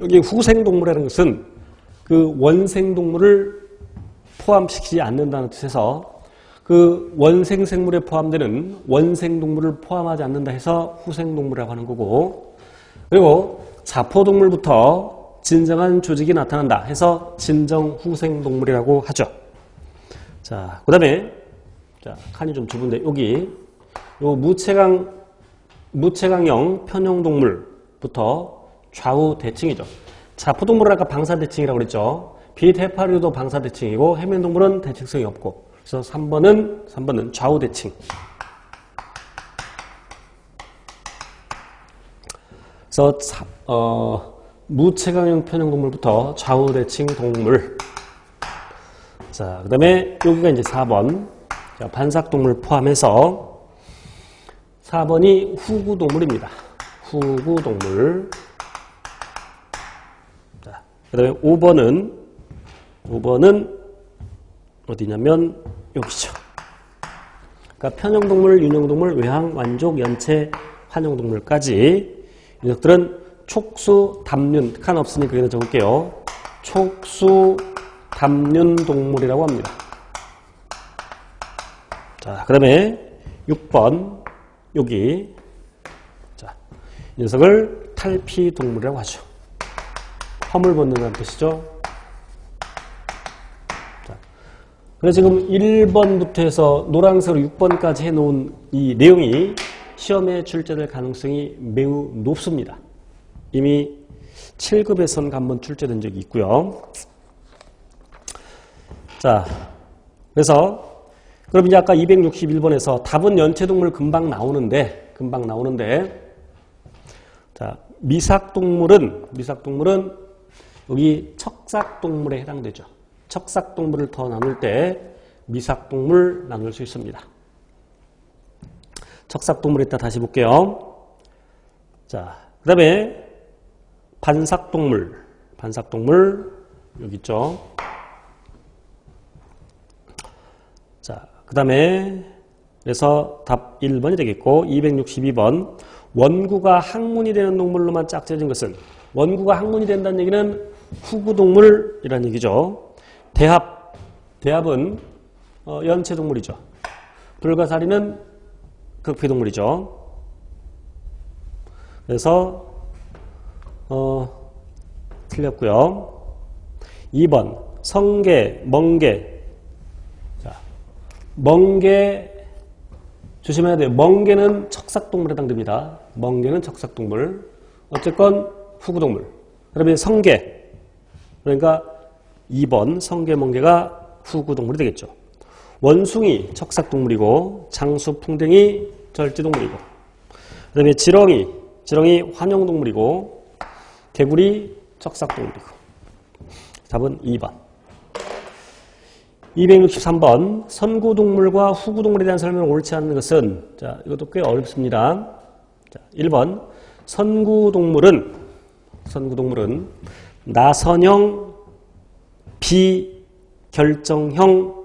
여기 후생동물이라는 것은 그 원생동물을 포함시키지 않는다는 뜻에서 그 원생생물에 포함되는 원생동물을 포함하지 않는다 해서 후생동물이라고 하는 거고 그리고 자포동물부터 진정한 조직이 나타난다 해서 진정후생동물이라고 하죠. 자, 그 다음에 자, 칸이 좀 좁은데 여기 요 무채강 무채강형 편형동물부터 좌우 대칭이죠. 자 포동물은 아까 방사 대칭이라고 그랬죠. 빛 해파리도 방사 대칭이고 해면 동물은 대칭성이 없고 그래서 3번은 3번은 좌우 대칭. 그래서 자, 어, 무채강형 편형 동물부터 좌우 대칭 동물. 자, 그다음에 여기가 이제 4번. 자, 반삭 동물 포함해서 4번이 후구 동물입니다. 후구 동물. 자, 그 다음에 5번은, 5번은 어디냐면 여기죠. 그러니까 편형동물, 윤형동물, 외항, 완족, 연체, 환형동물까지 이 녀석들은 촉수, 담륜, 칸 없으니까 여기다 적을게요. 촉수, 담륜 동물이라고 합니다. 자, 그 다음에 6번 여기 자, 이 녀석을 탈피 동물이라고 하죠. 허물 벗는다는 뜻이죠. 자, 그래서 지금 1번부터 해서 노란색으로 6번까지 해놓은 이 내용이 시험에 출제될 가능성이 매우 높습니다. 이미 7급에선 한번 출제된 적이 있고요. 자, 그래서 그럼 이제 아까 261번에서 답은 연체동물 금방 나오는데, 금방 나오는데, 자, 미삭동물은, 미삭동물은 여기 척삭동물에 해당되죠. 척삭동물을 더 나눌 때 미삭동물 나눌 수 있습니다. 척삭동물 이따 다시 볼게요. 자, 그 다음에 반삭동물, 반삭동물, 여기 있죠. 자, 그 다음에 그래서 답 1번이 되겠고 262번 원구가 항문이 되는 동물로만 짝지어진 것은 원구가 항문이 된다는 얘기는 후구동물이라는 얘기죠. 대합, 대합은 어, 연체동물이죠. 불가사리는 극피동물이죠. 그래서 어, 틀렸고요. 2번 성게, 멍게 멍게 조심해야 돼요. 멍게는 척삭동물에 해당됩니다. 멍게는 척삭동물. 어쨌건 후구동물. 그러면 성게. 그러니까 2번 성게 멍게가 후구동물이 되겠죠. 원숭이 척삭동물이고 장수 풍뎅이 절지동물이고 그 다음에 지렁이 지렁이 환영동물이고 개구리 척삭동물이고 답은 2번. 263번 선구동물과 후구동물에 대한 설명을 옳지 않는 것은 자 이것도 꽤 어렵습니다. 자 1번 선구동물은 선구동물은 나선형 비결정형